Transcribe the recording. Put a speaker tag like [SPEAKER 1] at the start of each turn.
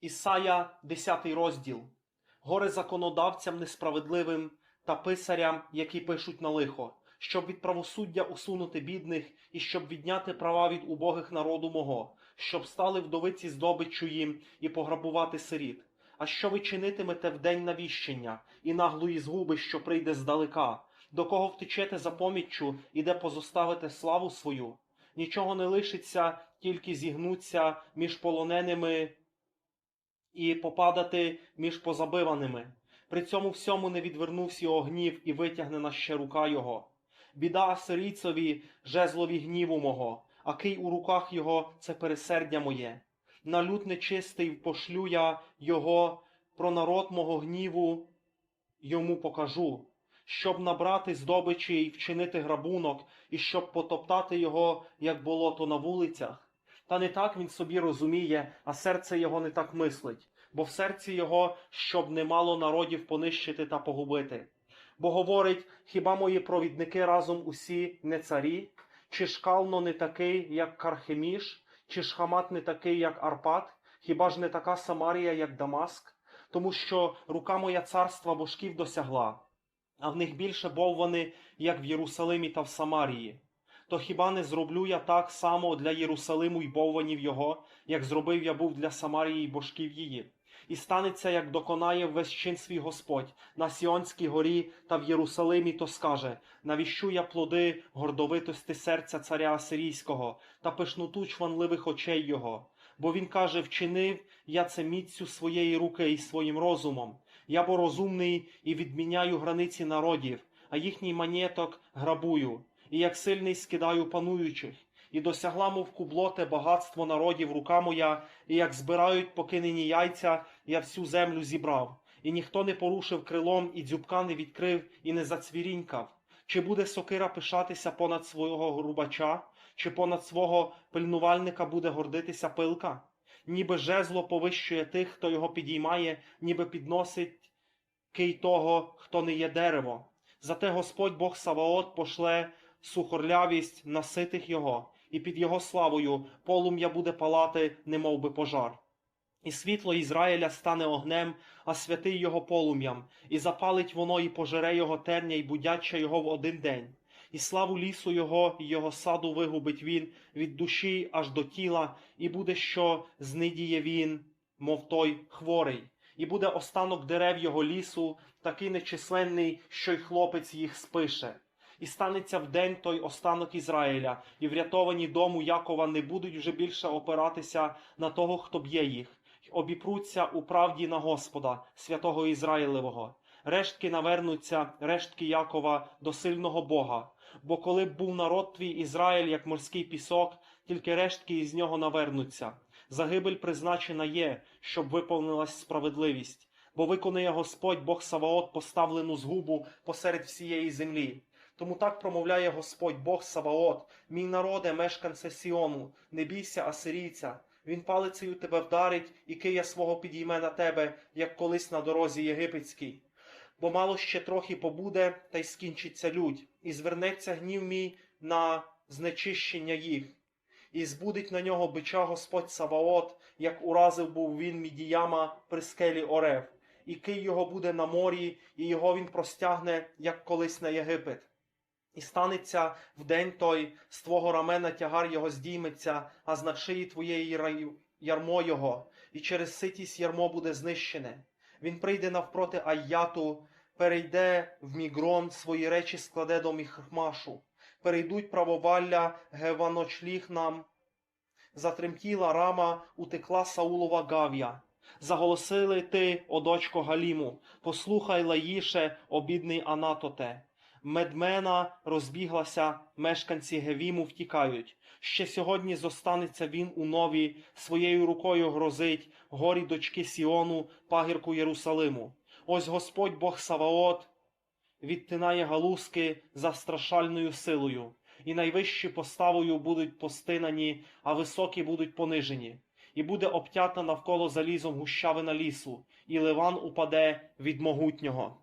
[SPEAKER 1] Ісая, 10 розділ. Горе законодавцям несправедливим та писарям, які пишуть на лихо, щоб від правосуддя усунути бідних і щоб відняти права від убогих народу мого, щоб стали вдовиці здобиччю їм і пограбувати сиріт. А що ви чинитимете в день навіщення і наглої згуби, що прийде здалека? До кого втечете за поміччю і де позоставите славу свою? Нічого не лишиться, тільки зігнуться між полоненими і попадати між позабиваними. При цьому всьому не відвернувся його гнів і витягнена ще рука його. Біда асирійцеві, жезлові гніву мого, а кий у руках його це пересердя моє. На люд нечистий пошлю я його, про народ мого гніву йому покажу, щоб набрати здобичі й вчинити грабунок, і щоб потоптати його, як болото на вулицях. Та не так він собі розуміє, а серце його не так мислить, бо в серці його, щоб немало народів понищити та погубити. Бо говорить, хіба мої провідники разом усі не царі? Чи шкално не такий, як Кархеміш, чи ж Хамат не такий, як Арпад? Хіба ж не така Самарія, як Дамаск? Тому що рука моя царства божків досягла, а в них більше боввани, як в Єрусалимі та в Самарії. То хіба не зроблю я так само для Єрусалиму й бовванів його, як зробив я був для Самарії й божків її? І станеться, як доконає весь чин свій Господь на Сіонській горі та в Єрусалимі, то скаже: навіщу я плоди гордовитості серця царя Асирійського та пишноту чванливих очей його. Бо він каже: вчинив я це міцю своєї руки і своїм розумом. Я бо розумний і відміняю границі народів, а їхній манєток грабую, і як сильний скидаю пануючих. І досягла, мов кублоте, багатство народів рука моя, і як збирають покинені яйця, я всю землю зібрав. І ніхто не порушив крилом, і дзюбка не відкрив, і не зацвірінькав. Чи буде сокира пишатися понад свого грубача, чи понад свого пильнувальника буде гордитися пилка? Ніби жезло повищує тих, хто його підіймає, ніби підносить кий того, хто не є дерево. Зате Господь Бог Саваот пошле сухорлявість на ситих його, і під його славою полум'я буде палати, немов би пожар. І світло Ізраїля стане огнем, а святий його полум'ям, і запалить воно, і пожере його терня, і будяча його в один день. І славу лісу його, і його саду вигубить він від душі аж до тіла, і буде, що знидіє він, мов той хворий, і буде останок дерев його лісу, такий нечисленний, що й хлопець їх спише. І станеться в день той останок Ізраїля, і врятовані дому Якова не будуть вже більше опиратися на того, хто б'є їх, й обіпруться у правді на Господа, святого Ізраїлевого. Рештки навернуться, рештки Якова до сильного Бога. Бо коли б був народ твій Ізраїль, як морський пісок, тільки рештки із нього навернуться. Загибель призначена є, щоб виповнилась справедливість, бо виконує Господь Бог Саваот поставлену згубу посеред всієї землі. Тому так промовляє Господь Бог Саваот, мій народе, мешканце Сіону, не бійся асирійця. Він палицею тебе вдарить, і кия свого підійме на тебе, як колись на дорозі єгипетській. Бо мало ще трохи побуде, та й скінчиться людь, і звернеться гнів мій на знечищення їх, і збудить на нього бича Господь Саваот, як уразив був він мідіяма при скелі Орев, і кий його буде на морі, і його він простягне, як колись на Єгипет. І станеться в день той, з твого рамена тягар його здійметься, а з над шиї твоєї ярмо його, і через ситість ярмо буде знищене. Він прийде навпроти Айяту, перейде в Мігрон, свої речі складе до Міхмашу. Перейдуть правовалля, геваночліг нам. Затремтіла рама, утекла Саулова гав'я. Заголосили ти, о дочко Галіму, послухай лаїше, обідний Анатоте. Медмена розбіглася, мешканці Гевіму втікають. Ще сьогодні зостанеться він у нові, своєю рукою грозить горі дочки Сіону, пагірку Єрусалиму. Ось Господь Бог Саваот відтинає галузки за страшальною силою, і найвищі поставою будуть постинані, а високі будуть понижені. І буде обтята навколо залізом гущавина лісу, і ливан упаде від могутнього.